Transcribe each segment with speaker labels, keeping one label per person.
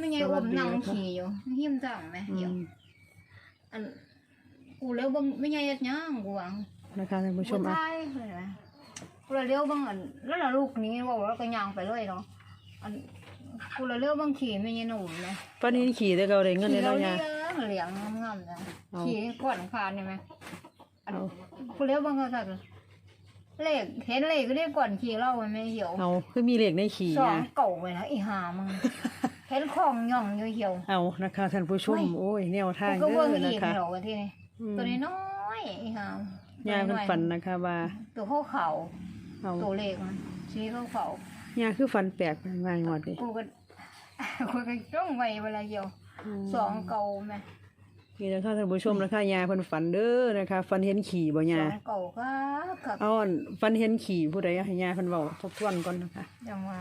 Speaker 1: ไม่ไงอมนั่งขี่อยู่หิ้มจังไหม
Speaker 2: อื
Speaker 1: เดี๋ยว
Speaker 2: ม
Speaker 1: อันกูเลี้ยวเบังไม่ไงยัดย่างกูหวัง
Speaker 2: นะคะท่านผู้ชม
Speaker 1: กู
Speaker 2: อะ
Speaker 1: ตายเลยนะกูเลยเลี้ยวเบังอันแล้วล่ะลูกนี้ว่าแล้วก็ย่างไปเลยเนาะอันกูเลยเลี้ยวเบังขี่ไม่ไงหนุ่มนะ
Speaker 2: ป้านี่ขี่แต่เก่าได้เงิน
Speaker 1: ขี่
Speaker 2: ได้
Speaker 1: เรา
Speaker 2: แล้ว
Speaker 1: เลี้
Speaker 2: ยาย
Speaker 1: งเหลียงงามๆนะ
Speaker 2: เอา
Speaker 1: ขี่ก่อนคานใช่ไหมอัน
Speaker 2: เอา
Speaker 1: กูเลี้ยวเบังก็สักเลขเห็นเลขก็ได้ก่อนขี่เล่ามันไม่เหี่ยว
Speaker 2: เอาคือมีเหล็กในขี่
Speaker 1: สอง
Speaker 2: ยา
Speaker 1: เก่าไปนะอีหามึง เห็นของย่องอยู่เหี่ยว
Speaker 2: เอานะคะท่านผู้ชม
Speaker 1: ไม่
Speaker 2: โอ้ยแนวทาง
Speaker 1: กูก็
Speaker 2: เด้
Speaker 1: เบิ่ง
Speaker 2: อ
Speaker 1: อี
Speaker 2: นะ
Speaker 1: ก
Speaker 2: คะ
Speaker 1: เหรอวะที่นี่
Speaker 2: อืม
Speaker 1: ตัวน้อยๆอีหาม
Speaker 2: ยาเพิ่นฝันนะคะว่า
Speaker 1: ตัวเขาเขา
Speaker 2: เอา
Speaker 1: ตัวเล็กมันชี้เขาเขา
Speaker 2: ยาคือฝันแปลกเป็นวายงวดดิ
Speaker 1: กูก็ กูก็จ้องไว้เวลาเดียวสองเก่าไหม
Speaker 2: นี่นะคะท่านผู้ชมนะคะยาเพิ่นฝันเด้อนะคะฝันเห็นขี่บ่
Speaker 1: ส
Speaker 2: ยา
Speaker 1: องเก่าก็กับ
Speaker 2: เอาอันฝันเห็นขี่ผู้ใดให้ยาเพิ่นเว้าทบทวนก่อนนะคะ
Speaker 1: จังหวะ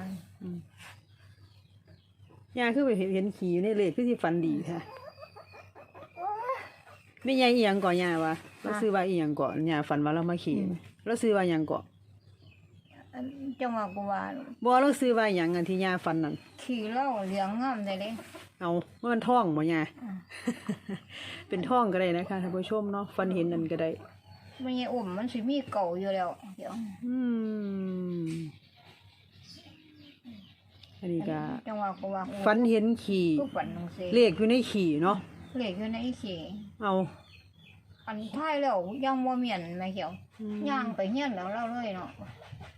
Speaker 2: ยาคือไปเห็นเห็นขี่อยู่ในเลขคือสิฝันดีค่ะไม่ยายอีหยังก่อนยาวะเราซื้อว่าอีหยังก่อนยาฝันว่าเรามาขี่เราซื้อว่าหยังก่อน
Speaker 1: อันจังหวะกูว่า
Speaker 2: บ่เราซื้อว่าหยังอันที่ยาฝันนั่น
Speaker 1: ขี่เหล้าเหลี้ยงงามได้เลย
Speaker 2: เอาว่ามันท่องบ่ยา
Speaker 1: อ่า
Speaker 2: เป็นท่องก็ได้นะคะท่านผู้ชมเนาะฝันเห็นนั่นก็ได้
Speaker 1: ไม่ใช่อุ่มมันสิมีเก่าอยู่แล้วเดี๋ยว
Speaker 2: อืม อันนี้ก็
Speaker 1: จังหวะกูว่า
Speaker 2: ฝันเห็นขี่
Speaker 1: กูฝันหนังสือ
Speaker 2: เลขอยู่ในขี่เนาะ
Speaker 1: เหล็กอยู่ในขี่
Speaker 2: เอา
Speaker 1: อันท้ายแล้วยังบ่เมียนแม่เขียว
Speaker 2: อืม
Speaker 1: ย่างไปเฮียนแล้วเล่าเลยเนาะ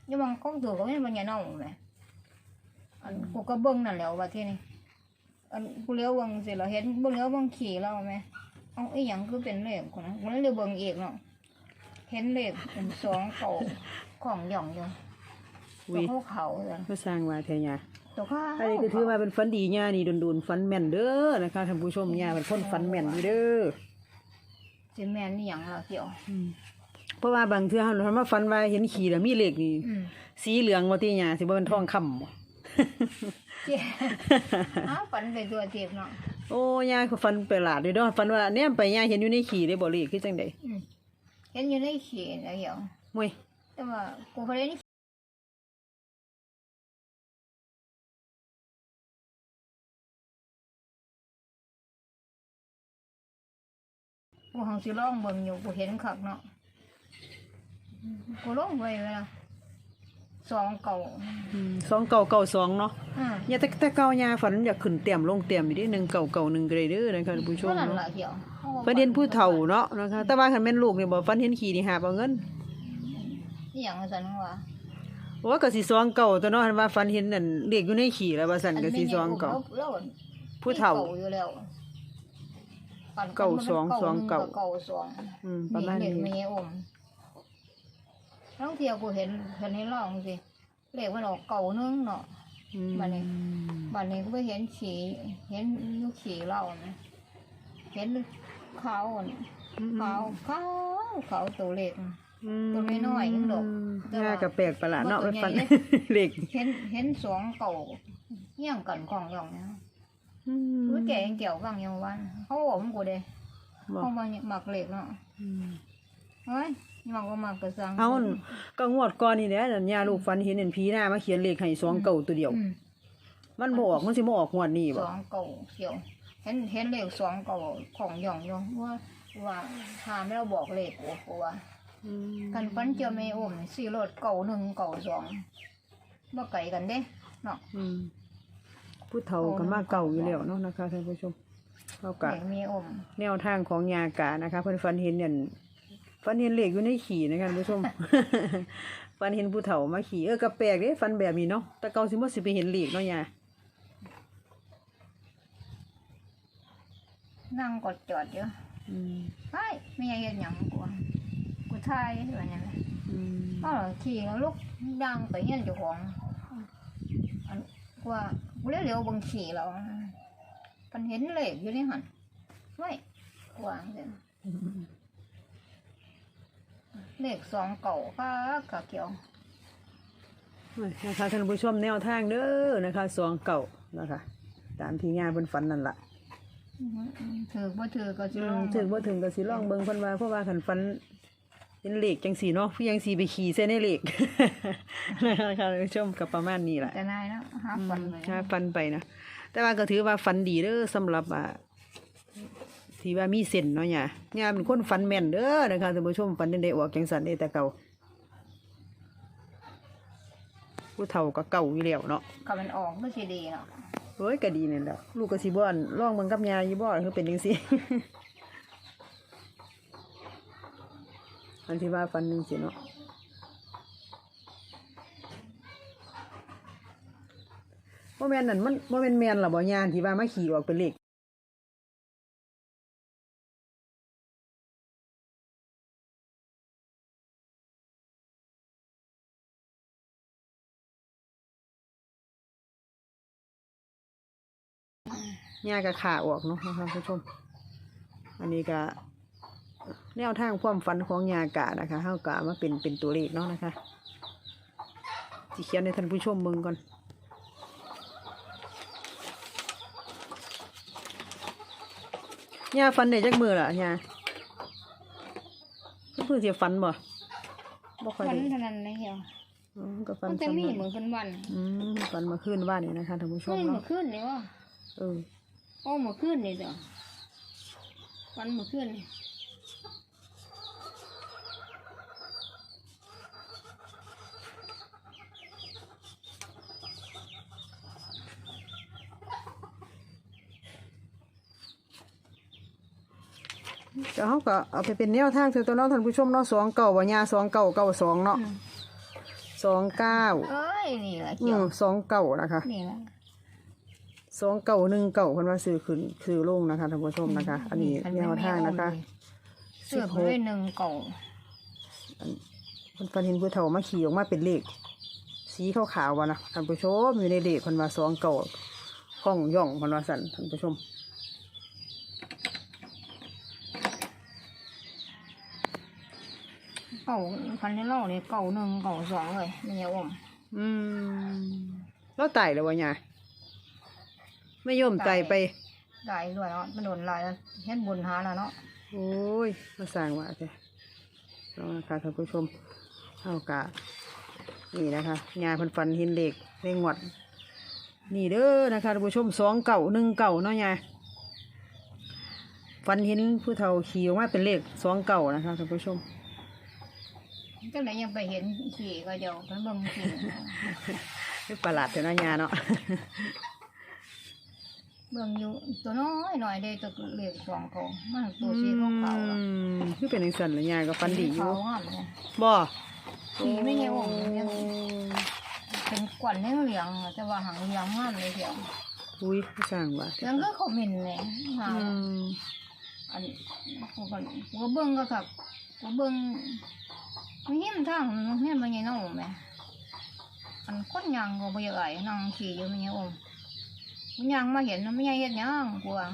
Speaker 1: ยังมันก็ตัวก็ไม่มันยังเน่าแหม่อันกูก็เบิ่งนั่นแหล้วว่าที่นี่อันกูเลี้ยวเบิ่งสิเราเห็นเบิ่งเลี้ยวเบิ่งขี่เราไหมเอาอีหยังคือเป็นเลขคนนะมันเลยเบิ่งอีกเนาะเห็นเลขเป็นสองเก่าของหย่องอยู่ตั
Speaker 2: วิ
Speaker 1: วเขาเขาๆเลย
Speaker 2: ก็สร้างว่าแท้ยา
Speaker 1: ตัวข้า
Speaker 2: อันนี้ก็ถือว่าเป็นฝันดีย่านี่โดนๆฝันแม่นเด้อนะคะท่านผู้ชมย่าเป็นคนฝันแม่นอยู่เด้อ
Speaker 1: สิแม่นนี่หยังล่ะเกี่ยว
Speaker 2: อืมเพราะว่าบางเทื่อเรามาฝันว่าเห็นขี่แล้วมีเลขนี่
Speaker 1: อืม
Speaker 2: สีเหลืองว่าที่ย่าสิบ่เป็นทองคำบ่
Speaker 1: เจ๊อ้าวฝันไปตัวเจ็บเนาะ
Speaker 2: โอ้ย่าก็ฝันไปหลาดเลยเด้อฝันว่าเนี่ยไปย่าเห็นอยู่ในขี่ได้บ่เลขคือจังได๋
Speaker 1: อืมเห็นอยู่ในขี่นะเกี่ยว
Speaker 2: มวย
Speaker 1: แต่ว่ากูเคยได้ กูหังสิร้องเบิ่งอยู่กูเห็นคักเนาะกูร้องไว้เวลาสองเก่า
Speaker 2: อืมสองเก่าเก่าสองเนาะ
Speaker 1: อ่า
Speaker 2: อย่าแต่แต่เก่าย่าฝันอยากขึ้นเต็มลงเต็มอยู่ดิหนึ่งเก่าเก่าหนึ่งก็ได้เด้อนะคะท่านผู้ช
Speaker 1: ก็
Speaker 2: ม
Speaker 1: นั่น
Speaker 2: เนาะ
Speaker 1: ล่ะเกี่ยว
Speaker 2: ฝันเห็นผู้เฒ่าเนาะนะคะแต่ว่าคันแม่นลูกนี่บ่ฝันเห็นขี่นี่หาบเอาเงิน
Speaker 1: นี่อย่างสันว่า
Speaker 2: โอ้ก็สิสองเก่าตัวเนาะหันว่าฝันเห็นนั่นเลขอยู่ในขี่แล้วว่าซั่นก็สิสองเก่า
Speaker 1: แล้ว
Speaker 2: ผู้เฒ่า
Speaker 1: อยู่แล้ว ปั่น
Speaker 2: เก่าสองสองเก่า
Speaker 1: เก่าสอง
Speaker 2: อืม ประมาณ
Speaker 1: เด็ก
Speaker 2: นี้
Speaker 1: ไม่อมน้องเที่ยวกูเห็นเห็นให้ลองสิเลขมันออกเก่านึงเนาะ
Speaker 2: อืม
Speaker 1: บัดนี้ บัดนี้ก็ไปเห็นขี่เห็นลูกขี่เล่านะเห็นขาวอะขาวขาวขาวตัวเล็ก
Speaker 2: อืม
Speaker 1: ตัวน้อยๆยังดอก
Speaker 2: หน้าก็แปลกประหลาดเนาะ
Speaker 1: บ่
Speaker 2: มัน
Speaker 1: ตัว
Speaker 2: ฝัน
Speaker 1: ใหญ่
Speaker 2: เลข
Speaker 1: เห็นเห็นสองเก่าเยี่ยงกันกล่องย่องนะ
Speaker 2: อืม
Speaker 1: รู้แก่ยังเกี่ยวกังยังวันเขาบอกผมกูเด้
Speaker 2: บ่
Speaker 1: เขามาหมักเหล็กเนาะ
Speaker 2: อืม
Speaker 1: เฮ้ยหมักก็หมักกระสัง
Speaker 2: เอาอันก็งวดก่อนนี่แหละนั่นย่าลูกฝันเห็นเห็นผีหน้ามาเขียนเลขให้สองเก่าตัวเดียว
Speaker 1: อืม
Speaker 2: มันบ่ออกมันสิบ่ออกงวดนี้
Speaker 1: ส
Speaker 2: บ่
Speaker 1: องเก่าเกี่ยวเห็นเห็นเหล็กสองเก่าของย่องย่องว่าว่าถามแล้วบอกเหล็กกูกูว่า
Speaker 2: อืม
Speaker 1: กันฟันเจียวไม่อมสี่รถเก่าหนึ่งเก่าสองบ่ไก่กันเด้เนาะ
Speaker 2: อืม ผู้เฒ่าก็มาเก่าอยู่แล้วเนาะนะคะท่านผู้ชมเท่ากับ
Speaker 1: เหล็กไม่อม
Speaker 2: แนวทางของยากานะคะ เพิ่นฝันเห็นเนี่ยฝันเห็นเลขอยู่ในขี่นะคะท่านผู้ชมฝันเห็นผู้เฒ่ามาขี่เออก็แปลกเด้ฝันแบบนี้เนาะแต่เก่าสิบ่สิไปเห็นเลขเนาะยา
Speaker 1: นั่งกดจอดอยู่
Speaker 2: อืม
Speaker 1: ไอ้ไม่อยากเห็นหยังกูว่ากูทายแบบนี้นะ
Speaker 2: อืม
Speaker 1: เออขี่แล้วลูกดังไปเฮียนเจ้าของอันว่ากู เร็วๆเบังขี่แล้วมันเห็นเหล็กอยู่ในหันไม่วางเลยเหล็กสองเก่าค่ะกะเกี่ยว
Speaker 2: นะคะท่านผู้ชมแนวทางเด้อนะคะสองเก่านะคะตามที่ยาเพิ่นฝันนั่นล่ะ
Speaker 1: ถือบ่ถือก็จะ
Speaker 2: อื
Speaker 1: ล
Speaker 2: ม
Speaker 1: อง
Speaker 2: ถึงบ่ถึงก็สิลองเบิ่งเพิ่นว่าเพราะว่าคันฝัน เห็นเลขจังสี่เนาะพี่ยังสีไปขี่ใส่ในเลขนะคะท่านผู้ชมก็ประมาณนี้แหละ
Speaker 1: จะนายเนาะหา
Speaker 2: อืม
Speaker 1: ฟันเลย
Speaker 2: หาฟันไปนะแต่ว่าก็ถือว่าฝันดีเด้อสำหรับอ่าที่ว่ามีเส้นเนาะเนี่ยย่าเป็นคนฝันแม่นเด้อนะคะท่านผู้ชมฝันได้ออกจังสันได้แต่เก่าผู้เฒ่าก็เก่าอยู่แล้วเนาะ
Speaker 1: ก็มันออกก็สิดีเนาะ
Speaker 2: เฮ้ยก็ดีนี่แหละลูกก็สิบ่อนร้องเบิ่งกับยาอยู่บ่คือเป็นจังซี่ อันที่ว่าฝันจังซี่เนาะบ่แม่นนั่นมันบ่แมนแมนล่ะบ่ยานที่ว่ามาขี่ออกเป็นเลขยาก็ขาออกเนาะนะคะท่านผู้ชม อันนี้ก็ แนวทางความฝันของยากะนะคะเฮากะมาเป็นเป็นตัวเลขเนาะนะคะสิเขียนให้ท่านผู้ชมเบิ่งก่อนย่าฟันได้จักมือล่ะย่าเพิ่งสิฟันบ่บ่ค่อย
Speaker 1: มัน
Speaker 2: ได้
Speaker 1: เท่านั้นนะเหี่ยว
Speaker 2: อืมก็ฟัน
Speaker 1: มันจะมี
Speaker 2: ซ้ำ
Speaker 1: เหมือนกันวัน
Speaker 2: อืมฟันมาขึ้นบ้านนี่นะคะท่านผู้ช
Speaker 1: ขึ้
Speaker 2: ม
Speaker 1: นเมื่
Speaker 2: เนาะ
Speaker 1: อคืนนี่วะ
Speaker 2: เออ
Speaker 1: โอ้เมื่อคืนนี่เด้อวันเมื่อคืนนี่
Speaker 2: เดี๋ยวเฮาก็เอาไปเป็นแนวทางคือตัวเน้องท่านผู้ชมเนาะสองเก่าบ่ย่าสองเก่าเก่าสองเนาะ
Speaker 1: อืม
Speaker 2: สองเก้า
Speaker 1: เอ้ยนี่แหละ
Speaker 2: อื
Speaker 1: เกี่ยว
Speaker 2: มสองเก่านะคะ
Speaker 1: นี่แหละ
Speaker 2: สองเก่าหนึ่งเก่าเพิ่นว่าซื้อขึ้นซื้อลงนะคะท่านผู้ชมนะคะ อันนี้แนวทางนะคะ
Speaker 1: เสื้อไปด้วยหนึ่งเก่า
Speaker 2: เพิ่นฟันเห็นผู้เฒ่ามาขี่ออกมาเป็นเลข สีขาวๆวะนะท่านผู้ชมอยู่ในเลขเพิ่นว่าสองเก่าห้องย่องเพิ่นว่าสั่นท่านผู้ชม
Speaker 1: เก่าพันในเล่าเนี่ยเก่าหนึ่งเก่าสองเลยไม่ยอม
Speaker 2: อืมแล้วตายแล้ววะเนี่ยไม่ยอมตายไป
Speaker 1: ได้ด้วยเนาะมันโดนลายแล้วเฮ็ดบุญหาแล้วเนาะ
Speaker 2: โอ้ยมาสร้างว่าจ้ะลองนะคะท่านผู้ชมเอากะนี่นะคะงานพันฟันเห็นเหล็กในงวด นี่เด้อนะคะท่านผู้ชมสองเก่าหนึ่งเก่าเนาะยายฟันเห็นผู้เฒ่าขี่ออกมาเป็นเลขสองเก่านะคะท่านผู้ชม
Speaker 1: จังไหนยังไปเห็นขี่ก็เดี๋ยวไปเบิ่งขี่
Speaker 2: นี่ประหลาดเถอะเนาะยาเนาะ
Speaker 1: เบิ่งอยู่ตัวน้อยหน่อยเด้ตัวเล็กสองเขามันตัวสีขาวๆอะ
Speaker 2: อืมคือเป็นจังสันเลยยายก็ฟันดีอยู่
Speaker 1: ขาวงามเลย
Speaker 2: บ่
Speaker 1: ขี่ไม่ใช่ว่ายังเป็นกวนเหลืองๆอะแต่ว่าหางเหลืองงามเลยเดียว
Speaker 2: อุ้ยสร้างว่า
Speaker 1: เหลืองก็เขาเหม็นเลยหา
Speaker 2: อืม
Speaker 1: อันกูก็กูก็เบิ่งก็ครับกูเบิ่ง มันเห็นทางมันเห็นมันยังน้องแม่อันคนยังก็บ่อยากไอ้นั่งขี่อยู่มันยังอมมันยังมาเห็นมันไม่ยังเฮ็ดหยังกูว่า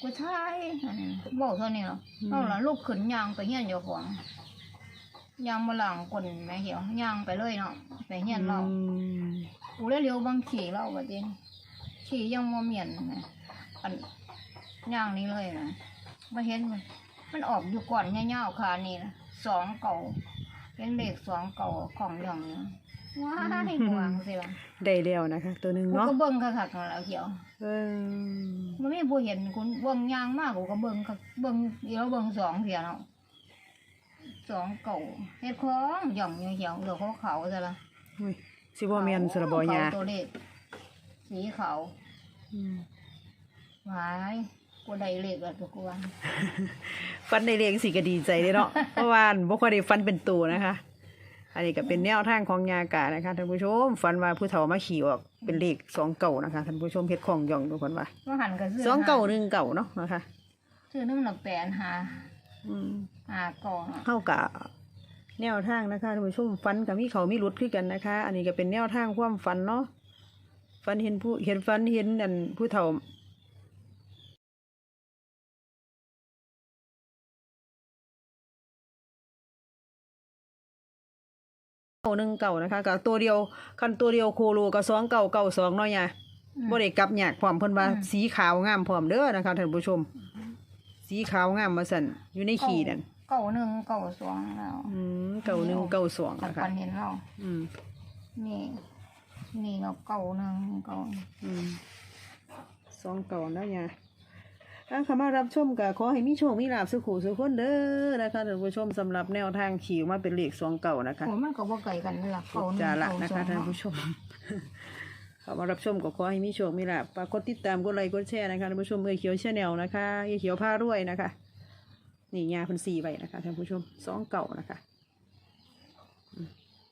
Speaker 1: กูทายอันนี้บอกเท่านี้หรอกเอาล่ะลูกขึ้นยางไปเฮียนเจ้าของยางมาหลังคนแม่เหี่ยวยางไปเลยเนาะไปเฮียนเรา
Speaker 2: อืม
Speaker 1: กูได้เลี้ยวบางขี่เราบัดนี้ขี่ยังบ่เมียนนะอันย่างนี้เลยนะมาเห็นมันมันออกอยู่ก่อนเงาวๆคานี่นะ สองเก่า เป็นเลขสองเก่าของอย่างนี้ว้ายกวางสิล่ะ
Speaker 2: ได้แล้วนะคะ ตัวหนึ่ง
Speaker 1: กู
Speaker 2: เนาะ
Speaker 1: ก็เบิ่งคักๆนั่นแหล้วเขียว
Speaker 2: เออ
Speaker 1: มันไม่ผู้เห็นกูเบิ่งย่างมากกูก็เบิ่งคักเบิ่งเดี๋ยวเบิ่งสองเสียเนาะสองเก่าเฮ็ดของหย่องเขียวๆเหลือเขาขาวๆซะละ
Speaker 2: อุ้ยสิบ่แม่นสระบอยา
Speaker 1: ขวตัวเลขสีขาว
Speaker 2: อืม
Speaker 1: หวาย กูได้เลขแล้วกูว่า
Speaker 2: ฟันในเลงสิก็ดีใจเด้เนาะ เพราะว่าบ่ค่อยได้ฟันเป็นตัวนะคะ อันนี้ก็เป็นแนวทางของยากานะคะท่านผู้ชมฟันว่าผู้เฒ่ามาขี่ออกเป็นเลขสองเก่านะคะท่านผู้ชมเฮ็ดของย่องทุกคนว่า
Speaker 1: ว่าหันก็ซื้อ
Speaker 2: สองเก่าหนึ่งเก่าเนาะนะคะ
Speaker 1: ซื้อน้ำหนักแปดหา
Speaker 2: อืม
Speaker 1: หาก่อน
Speaker 2: เข้ากับแนวทางนะคะท่านผู้ชมฟันกับมีเขามีรุดขึ้นกันนะคะ อันนี้ก็เป็นแนวทางความฝันเนาะฟันเห็นผู้เห็นฟันเห็นอันผู้เฒ่า หนึ่งเก่านะคะกับตัวเดียวคันตัวเดียวโคโลกับสองเก่าเก่าสองเนาะยาบ่ได้กลับหยากพร้อมเพิ่นว่าสีขาวงามพร้อมเด้อนะคะท่านผู้ชม สีขาวงามมาสั่นอยู่ในขี่นั่น
Speaker 1: เก่าหนึ่งเก่าสองแล้ว
Speaker 2: อืมเก่าหนึ่งเก่าสอง
Speaker 1: ขัน
Speaker 2: นะคะ
Speaker 1: ปันเห็นเรา
Speaker 2: อืม
Speaker 1: นี่นี่เราเก่าหนึ่งเก่า
Speaker 2: อืมสองเก่าแล้วเนี่ย ถ้าเข้ามารับชมก็ขอให้มีโชคมีลาภสุขุสุขคนเด้อนะคะท่านผู้ชมสำหรับแนวทางขี่มาเป็นเลขสองเก่านะคะ
Speaker 1: โอ้มันก็บ่ไกลกันนี่ล่ะเก่าหนึ่ง
Speaker 2: จาละ
Speaker 1: เก่า
Speaker 2: นะ
Speaker 1: สอ
Speaker 2: คะ
Speaker 1: ง
Speaker 2: ท่าน
Speaker 1: เนาะ
Speaker 2: ผู้ชมเข้ามารับชมก็ขอให้มีโชคมีลาภฝากกดติดตามกดไลค์กดแชร์นะคะท่านผู้ชมเอยเขียวชาแนลนะคะเอยเขียวผ้ารวยนะคะ นี่ยาเพันสี่ใบนะคะท่านผู้ชมสองเก่านะคะ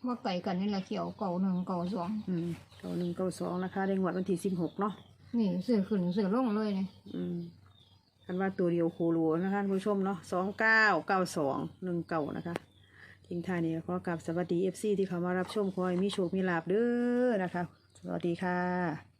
Speaker 1: บ่ไกลกันนี่ล่ะเขียวเก่าหนึ่งเก่าสอง
Speaker 2: อืมเก้าหนึ่งเก้าสองนะคะในงวดวันที่สิบหกเนาะ
Speaker 1: นี่ซื้อขึ้นซื้อลงเลยนี่
Speaker 2: อืมกั นว่าตัวเดียวโคโลนะคะท่านผู้ชมเนาะสองเก้าเก้าสองหนึ่งเก้านะคะทิ้งท้ายนี้ขอกลับสวัสดีเอฟซีที่เขามารับชมขอให้มีโชคมีลาบเด้อนะคะ สวัสดีค่ะ